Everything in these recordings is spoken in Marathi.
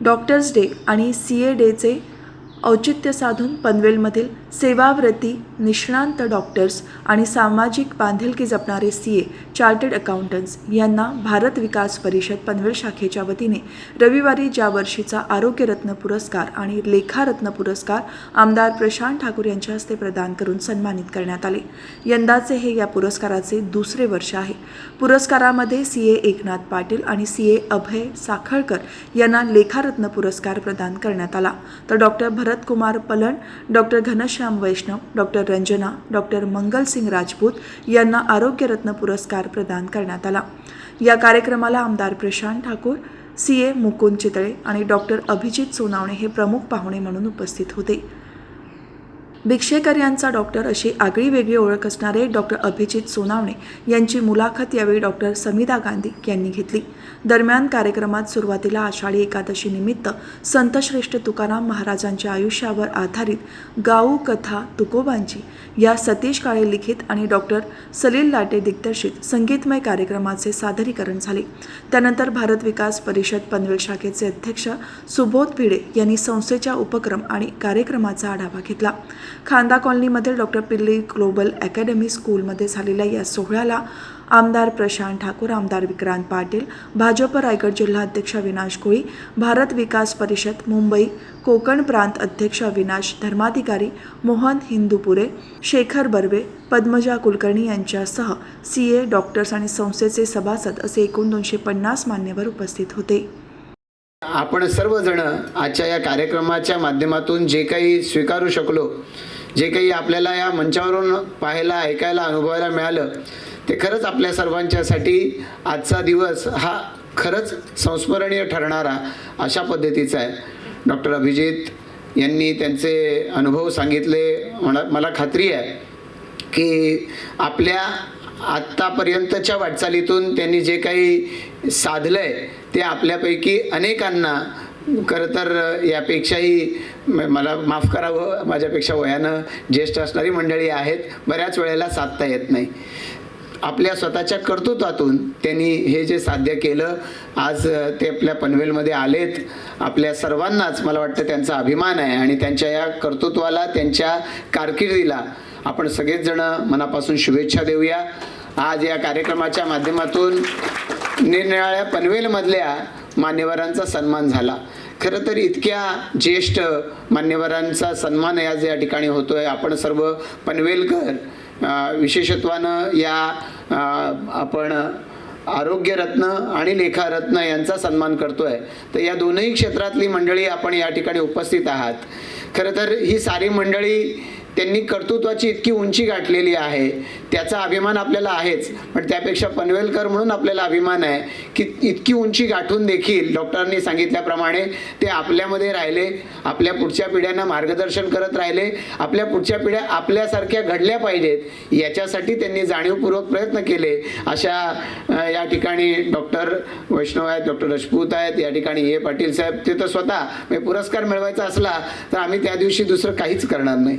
डॉक्टर्स डे आणि सी ए डेचे औचित्य साधून पनवेलमधील सेवाव्रती निष्णांत डॉक्टर्स आणि सामाजिक बांधिलकी जपणारे सी ए चार्टर्ड अकाउंटंट्स यांना भारत विकास परिषद पनवेल शाखेच्या वतीने रविवारी ज्या वर्षीचा आरोग्यरत्न पुरस्कार आणि लेखारत्न पुरस्कार आमदार प्रशांत ठाकूर यांच्या हस्ते प्रदान करून सन्मानित करण्यात आले. यंदाचे हे या पुरस्काराचे दुसरे वर्ष आहे. पुरस्कारामध्ये सी ए एकनाथ पाटील आणि सी ए अभय साखळकर यांना लेखारत्न पुरस्कार प्रदान करण्यात आला. तर doctor Bharat Kumar Palan doctor Ghanshyam Vaishnav doctor Ranjana doctor Mangalsing Rajput यांना आरोग्यरत्न पुरस्कार प्रदान करण्यात आला. या कार्यक्रमाला आमदार प्रशांत ठाकूर सी ए मुकुंद चितळे आणि डॉक्टर अभिजित सोनावणे हे प्रमुख पाहुणे म्हणून उपस्थित होते. भिक्षेकर यांचा डॉक्टर अशी आगळी वेगळी ओळख असणारे डॉक्टर अभिजित सोनावणे यांची मुलाखत यावेळी डॉक्टर समिता गांधी यांनी घेतली. दरम्यान कार्यक्रमात सुरुवातीला आषाढी एकादशी निमित्त संतश्रेष्ठ तुकाराम महाराजांच्या आयुष्यावर आधारित गाऊ कथा तुकोबांची या सतीश काळे लिखित आणि डॉक्टर सलील लाटे दिग्दर्शित संगीतमय कार्यक्रमाचे सादरीकरण झाले. त्यानंतर भारत विकास परिषद पनवेल शाखेचे अध्यक्ष सुबोध भिडे यांनी संस्थेच्या उपक्रम आणि कार्यक्रमाचा आढावा घेतला. खांदा कॉलनीमधील डॉक्टर पिल्ली ग्लोबल अकॅडमी स्कूलमध्ये झालेल्या या सोहळ्याला आमदार प्रशांत ठाकूर आमदार विक्रांत पाटील भाजप रायगड जिल्हा अध्यक्ष अविनाश कोळी भारत विकास परिषद मुंबई कोकण प्रांत अध्यक्ष अविनाश धर्माधिकारी मोहन हिंदुपुरे शेखर बर्वे पद्मजा कुलकर्णी यांच्यासह सी ए डॉक्टर्स आणि संस्थेचे सभासद असे एकूण दोनशे पन्नास मान्यवर उपस्थित होते. आपण सर्वजण आजच्या या कार्यक्रमाच्या माध्यमातून जे काही स्वीकारू शकलो जे काही आपल्याला या मंचावरून पाहायला ऐकायला अनुभवायला मिळालं ते खरंच आपल्या सर्वांच्यासाठी आजचा दिवस हा खरंच संस्मरणीय ठरणारा अशा पद्धतीचा आहे. डॉक्टर अभिजित यांनी त्यांचे अनुभव सांगितले. मला मला खात्री आहे की आपल्या आत्तापर्यंतच्या वाटचालीतून त्यांनी जे काही साधलं आहे ते आपल्यापैकी अनेकांना खरं तर यापेक्षाही मला माफ करावं माझ्यापेक्षा वयानं ज्येष्ठ असणारी मंडळी आहेत बऱ्याच वेळेला साधता येत नाही. आपल्या स्वतःच्या कर्तृत्वातून त्यांनी हे जे साध्य केलं आज ते आपल्या पनवेलमध्ये आलेत. आपल्या सर्वांनाच मला वाटतं त्यांचा अभिमान आहे आणि त्यांच्या या कर्तृत्वाला त्यांच्या कारकिर्दीला आपण सगळेच जण मनापासून शुभेच्छा देऊया. आज या कार्यक्रमाच्या माध्यमातून निरनिराळ्या पनवेलमधल्या मान्यवरांचा सन्मान झाला. खरं तर इतक्या ज्येष्ठ मान्यवरांचा सन्मान आज या ठिकाणी होतोय. आपण सर्व पनवेलकर विशेषत्वानं या आपण आरोग्यरत्न आणि लेखारत्न यांचा सन्मान करतो आहे तर या दोनही क्षेत्रातली मंडळी आपण या ठिकाणी उपस्थित आहात. खरं तर ही सारी मंडळी त्यांनी कर्तृत्वाची इतकी उंची गाठलेली आहे. त्याचा अभिमान आपल्याला आहेच. पण त्यापेक्षा पनवेलकर म्हणून आपल्याला अभिमान आहे की इतकी उंची गाठून देखील डॉक्टरांनी सांगितल्याप्रमाणे ते आपल्यामध्ये राहिले आपल्या पुढच्या पिढ्यांना मार्गदर्शन करत राहिले आपल्या पुढच्या पिढ्या आपल्यासारख्या घडल्या पाहिजेत याच्यासाठी त्यांनी जाणीवपूर्वक प्रयत्न केले. अशा या ठिकाणी डॉक्टर वैष्णव आहेत डॉक्टर राजपूत आहेत या ठिकाणी ए. पाटील साहेब ते तर स्वतः म्हणजे पुरस्कार मिळवायचा असला तर आम्ही त्या दिवशी दुसरं काहीच करणार नाही.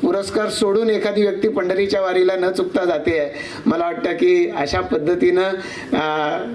पुरस्कार सोडून एखादी व्यक्ती पंढरीच्या वारीला न चुकता जाते. आहे मला वाटतं की अशा पद्धतीनं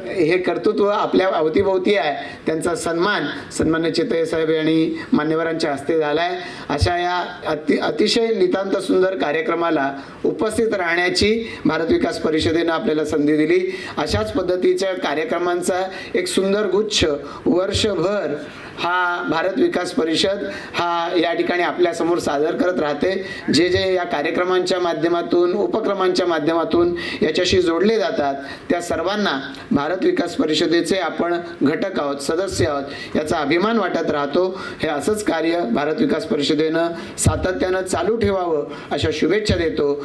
हे कर्तृत्व आपल्या अवतीभोवती आहे. त्यांचा सन्मान सन्मान्य चितळे साहेब आणि मान्यवरांच्या हस्ते झाला आहे अशा या अति अतिशय नितांत सुंदर कार्यक्रमाला उपस्थित राहण्याची भारत विकास परिषदेनं आपल्याला संधी दिली. अशाच पद्धतीच्या कार्यक्रमांचा एक सुंदर गुच्छ वर्षभर हा भारत विकास परिषद हा या ठिकाणी आपल्यासमोर सादर करत राहते. जे जे या कार्यक्रमांच्या माध्यमातून उपक्रमांच्या माध्यमातून याच्याशी जोडले जातात त्या सर्वांना भारत विकास परिषदेचे आपण घटक आहोत सदस्य आहोत याचा अभिमान वाटत राहतो. हे असंच कार्य भारत विकास परिषदेनं सातत्यानं चालू ठेवावं अशा शुभेच्छा देतो.